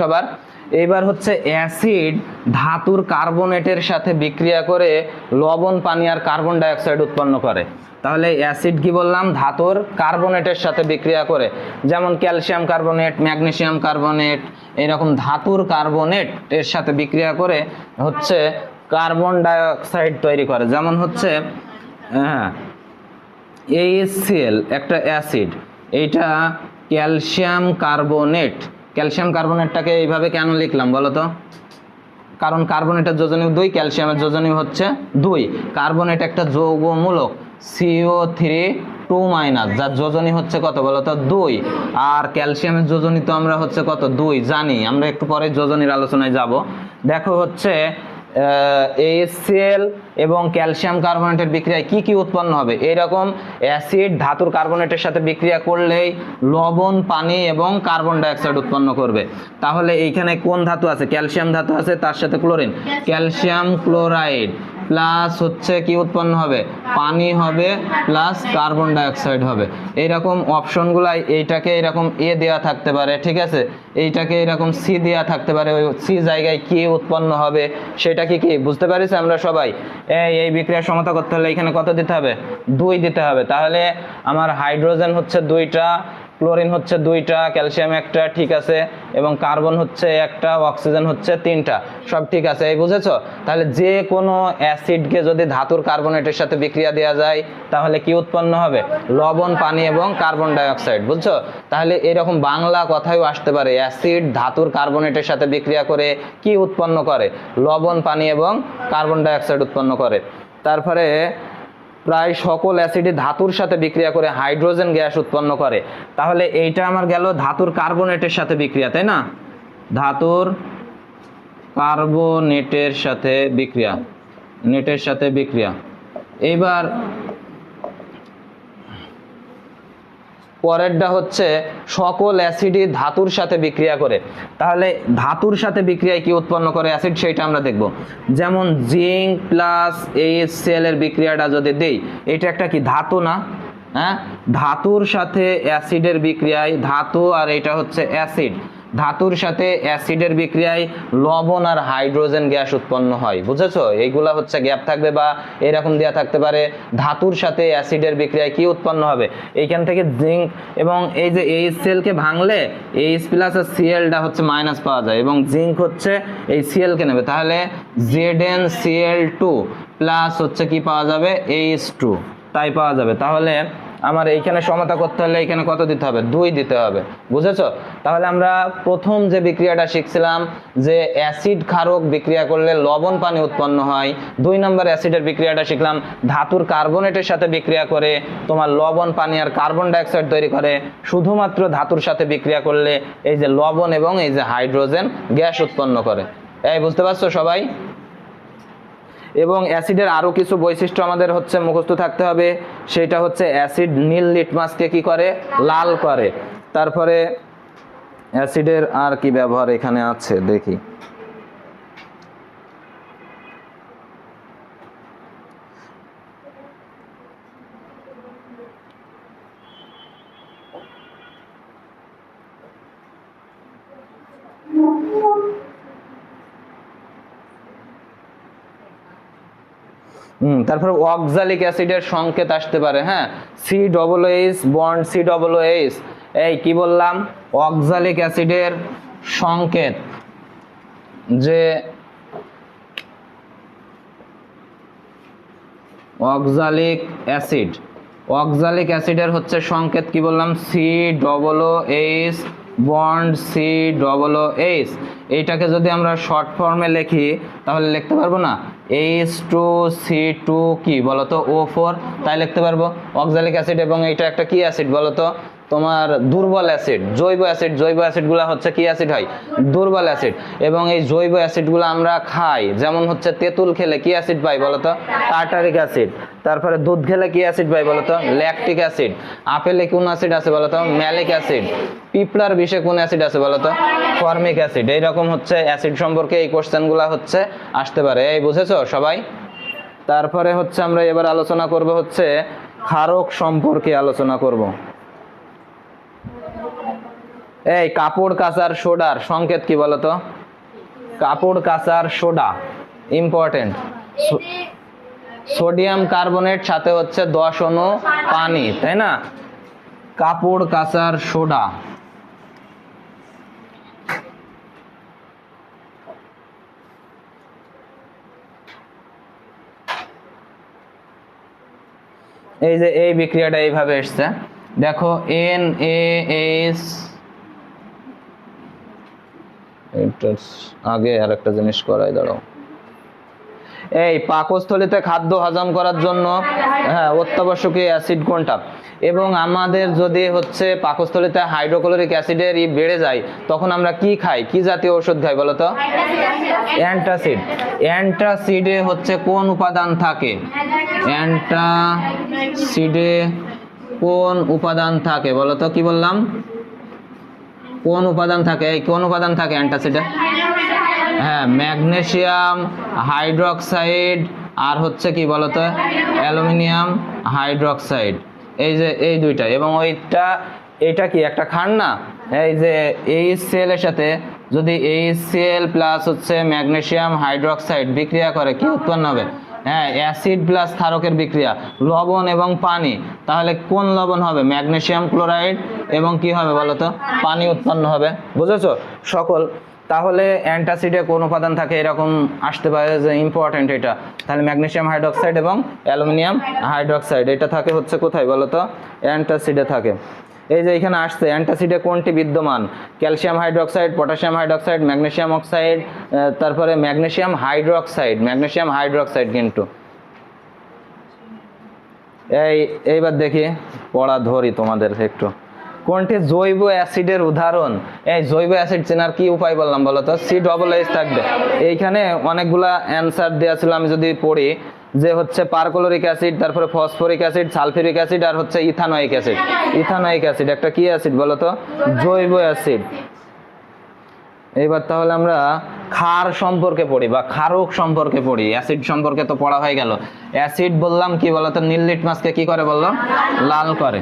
সবার। এইবার হচ্ছে অ্যাসিড ধাতুর কার্বনেটের সাথে বিক্রিয়া করে লবণ, পানি আর কার্বন ডাইঅক্সাইড উৎপন্ন করে। তাহলে অ্যাসিড কি বললাম? ধাতুর কার্বনেটের সাথে বিক্রিয়া করে। যেমন ক্যালসিয়াম কার্বনেট, ম্যাগনেসিয়াম কার্বনেট, এরকম ধাতুর কার্বনেট এর সাথে বিক্রিয়া করে হচ্ছে কার্বন ডাইঅক্সাইড তৈরি করে। যেমন হচ্ছে হ্যাঁ এইচসিএল একটা অ্যাসিড। এইটা ক্যালসিয়াম কার্বনেট। ক্যালসিয়াম কার্বনেটটাকে এইভাবে কেন লিখলাম বলো তো? কারণ কার্বনেটের যোজনী দুই, ক্যালসিয়ামের যোজনী হচ্ছে দুই। কার্বনেট একটা যৌগমূলক সিও থ্রি টু মাইনাস যার যোজনী হচ্ছে কত বলো তো? দুই। আর ক্যালসিয়ামের যোজনী তো আমরা হচ্ছে কত? দুই। জানি, আমরা একটু পরে যোজনীর আলোচনায় যাব। দেখো হচ্ছে এইচসিএল এবং ক্যালসিয়াম কার্বনেটের বিক্রিয়ায় কি কি উৎপন্ন হবে? এইরকম অ্যাসিড ধাতুর কার্বনেটের সাথে বিক্রিয়া করলেই লবণ পানি এবং কার্বন ডাইঅক্সাইড উৎপন্ন করবে। তাহলে এইখানে কোন ধাতু আছে? ক্যালসিয়াম ধাতু আছে তার সাথে ক্লোরিন ক্যালসিয়াম ক্লোরাইড প্লাস হচ্ছে কি উৎপন্ন হবে? পানি হবে, প্লাস কার্বন ডাইঅক্সাইড হবে। এইরকম অপশনগুলাই এইটাকে এরকম এ দেওয়া থাকতে পারে, ঠিক আছে? এইটাকে এরকম সি দেওয়া থাকতে পারে, ওই সি জায়গায় কি উৎপন্ন হবে, সেটা কি কি? বুঝতে পারিস আমরা সবাই? এই বিক্রিয়ার সমতা করতে হলে এখানে কত দিতে হবে? দুই দিতে হবে। তাহলে আমার হাইড্রোজেন হচ্ছে দুইটা ক্লোরিন হচ্ছে দুইটা, ক্যালসিয়াম একটা, ঠিক আছে? এবং কার্বন হচ্ছে একটা, অক্সিজেন হচ্ছে তিনটা। সব ঠিক আছে, এই বুঝেছ? তাহলে যে কোনো অ্যাসিডকে যদি ধাতুর কার্বনেটের সাথে বিক্রিয়া দেওয়া যায়, তাহলে কি উৎপন্ন হবে? লবণ, পানি এবং কার্বন ডাইঅক্সাইড, বুঝছ? তাহলে এরকম বাংলা কথাও আসতে পারে, অ্যাসিড ধাতুর কার্বনেটের সাথে বিক্রিয়া করে কি উৎপন্ন করে? লবণ, পানি এবং কার্বন ডাইঅক্সাইড উৎপন্ন করে। তারপরে প্রায় সকল অ্যাসিডই ধাতুর সাথে বিক্রিয়া করে হাইড্রোজেন গ্যাস উৎপন্ন করে। তাহলে এইটা আমার গেল ধাতুর কার্বনেটের সাথে বিক্রিয়া, তাই না? ধাতুর কার্বনেটের সাথে বিক্রিয়া, নেটের সাথে বিক্রিয়া। এইবার পরেরটা হচ্ছে সকল অ্যাসিডই ধাতুর সাথে বিক্রিয়া করে। তাহলে ধাতুর সাথে বিক্রিয়ায় কি উৎপন্ন করে অ্যাসিড সেটা আমরা দেখব। যেমন জিঙ্ক প্লাস এইচসিএল এর বিক্রিয়াটা যদি দেই, এটা একটা কি ধাতু না? হ্যাঁ? ধাতুর সাথে অ্যাসিডের বিক্রিয়ায় ধাতু আর এটা হচ্ছে অ্যাসিড। ধাতুর সাথে অ্যাসিডের বিক্রিয়ায় লবণ আর হাইড্রোজেন গ্যাস উৎপন্ন হয়, বুঝেছ? এইগুলা হচ্ছে গ্যাপ থাকবে বা এরকম দেওয়া থাকতে পারে। ধাতুর সাথে অ্যাসিডের বিক্রিয়ায় কি উৎপন্ন হবে? এইখান থেকে জিঙ্ক এবং এই যে এইচ সেলকে ভাঙলে এইচ প্লাস আর সিএলটা হচ্ছে মাইনাস পাওয়া যায় এবং জিঙ্ক হচ্ছে এই সিএলকে নেবে। তাহলে Z N CL two plus হচ্ছে কি পাওয়া যাবে? এইচ টু তাই পাওয়া যাবে। তাহলে আমার এইখানে সমতা করতে হলে এখানে কত দিতে হবে? দুই দিতে হবে। বুঝেছ? তাহলে আমরা প্রথম যে বিক্রিয়াটা শিখছিলাম যে অ্যাসিড ক্ষারক বিক্রিয়া করলে লবণ পানি উৎপন্ন হয়। দুই নম্বর অ্যাসিডের বিক্রিয়াটা শিখলাম, ধাতুর কার্বনেটের সাথে বিক্রিয়া করে তোমার লবণ, পানি আর কার্বন ডাইঅক্সাইড তৈরি করে। শুধুমাত্র ধাতুর সাথে বিক্রিয়া করলে এই যে লবণ এবং এই যে হাইড্রোজেন গ্যাস উৎপন্ন করে। এই, বুঝতে পারছ সবাই? এবং অ্যাসিডের আরও কিছু বৈশিষ্ট্য আমাদের হচ্ছে মুখস্থ থাকতে হবে। সেটা হচ্ছে অ্যাসিড নীল লিটমাসকে কি করে? লাল করে। তারপরে অ্যাসিডের আর কি ব্যবহার এখানে আছে? দেখি। হুম তারপর অক্সালিক অ্যাসিডের সংকেত আসতে পারে হ্যাঁ? C double H bond C double H এই কি বললাম? অক্সালিক অ্যাসিডের সংকেত। যে অক্সালিক অ্যাসিড অক্সালিক অ্যাসিডের হচ্ছে সংকেত কি বললাম? C double H bond C double H এইটাকে যদি আমরা শর্ট ফর্মে লিখি, তাহলে লিখতে পারব না? এইচ টু সি টু কি বলতো? ও ফোর তাই লিখতে পারব? অক্সালিক অ্যাসিড এবং এইটা একটা কি অ্যাসিড বলতো? তোমার দুর্বল অ্যাসিড জৈব অ্যাসিড জৈব অ্যাসিডগুলো হচ্ছে কি অ্যাসিড হয়? দুর্বল অ্যাসিড এবং এই জৈব অ্যাসিডগুলো আমরা খাই, যেমন হচ্ছে তেঁতুল খেলে কি অ্যাসিড পাই বলতো? টার্টারিক অ্যাসিড তারপরে দুধ খেলে কি অ্যাসিড পাই বলতো? ল্যাকটিক অ্যাসিড আপেলে কোন অ্যাসিড আছে বলতো? ম্যালিক অ্যাসিড পিপলার বিষে কোন অ্যাসিড আছে বলতো? ফর্মিক অ্যাসিড এইরকম হচ্ছে অ্যাসিড সম্পর্কে এই কোশ্চেনগুলো হচ্ছে, আসতে পারে। এই বুঝেছ সবাই? তারপরে হচ্ছে আমরা এবার আলোচনা করব হচ্ছে ক্ষারক সম্পর্কে আলোচনা করব। এই কাপড় কাচার সোডার সংকেত কি বলতো? কাপড় কাচার সোডা। ইম্পর্টেন্ট সোডিয়াম কার্বনেট, সাথে হচ্ছে দশ অণু পানি, তাই না? কাপড়, কাচার সোডা। এই যে এই বিক্রিয়াটা এইভাবে এসছে। দেখো এন এস আগে আর একটা জিনিস করাই, দাঁড়াও। এই পাকস্থলীতে খাদ্য হজম করার জন্য হ্যাঁ অত্যাবশ্যকীয় অ্যাসিড কোনটা? এবং আমাদের যদি হচ্ছে পাকস্থলীতে হাইড্রোক্লোরিক অ্যাসিডের ই বেড়ে যায়, তখন আমরা কি খাই? কি জাতীয় ওষুধ খাই বলো তো? অ্যান্টাসিড। অ্যান্টাসিডে হচ্ছে কোন উপাদান থাকে? অ্যান্টাসিডে কোন উপাদান থাকে বলো তো? কি বললাম? কোন উপাদান থাকে? এই কোন উপাদান থাকে অ্যান্টাসিডে? হ্যাঁ ম্যাগনেশিয়াম, হাইড্রোক্সাইড, আর হচ্ছে কি বলতো? Aluminium, hydroxide. এই যে এই দুইটা। এবং ওইটা, এটা কি একটা খান না? এই যে এই এর সাথে যদি এই সেল প্লাস হচ্ছে ম্যাগনেশিয়াম, হাইড্রোক্সাইড বিক্রিয়া করে, কি উৎপন্ন হবে? হ্যাঁ অ্যাসিড প্লাস ক্ষারকের বিক্রিয়া, লবণ এবং পানি। তাহলে কোন লবণ হবে? ম্যাগনেশিয়াম ক্লোরাইড এবং কি হবে বলতো? পানি উৎপন্ন হবে। বুঝেছ? সকল তাহলে অ্যান্টাসিডে কোন উপাদান থাকে এরকম আসতে পারে যে ইম্পর্টেন্ট এটা। তাহলে ম্যাগনেশিয়াম হাইড্রোক্সাইড এবং অ্যালুমিনিয়াম হাইড্রোক্সাইড, এটা থাকে হচ্ছে কোথায় বলো তো? অ্যান্টাসিডে থাকে। এই যে এখানে আসছে, অ্যান্টাসিডে কোনটি বিদ্যমান? Calcium hydroxide, potassium hydroxide, magnesium oxide তারপরে ম্যাগনেসিয়াম হাইড্রোক্সাইড ম্যাগনেসিয়াম হাইড্রোক্সাইড কিন্তু। এই, এইবার দেখি, পড়া ধরি তোমাদের একটু। কোনটি জৈব অ্যাসিডের উদাহরণ? এই জৈব অ্যাসিড চেনার কি উপায় বললাম বলো তো? সি ডবল এইচ থাকবে। এইখানে অনেকগুলা অ্যান্সার দেওয়া ছিল, আমি যদি পড়ি, যে হচ্ছে পারকোলোরিক অ্যাসিড, তারপরে ফসফরিক অ্যাসিড সালফিউরিক অ্যাসিড, আর হচ্ছে ইথানোয়িক অ্যাসিড। ইথানোয়িক অ্যাসিড, একটা কি অ্যাসিড বলো তো? জৈব অ্যাসিড। এবার তাহলে আমরা ক্ষার সম্পর্কে পড়ি, বা ক্ষারক সম্পর্কে পড়ি। অ্যাসিড সম্পর্কে তো পড়া হয়ে গেল। অ্যাসিড বললাম কি বলতো নীল লিটমাসকে কি করে বলল? লাল করে।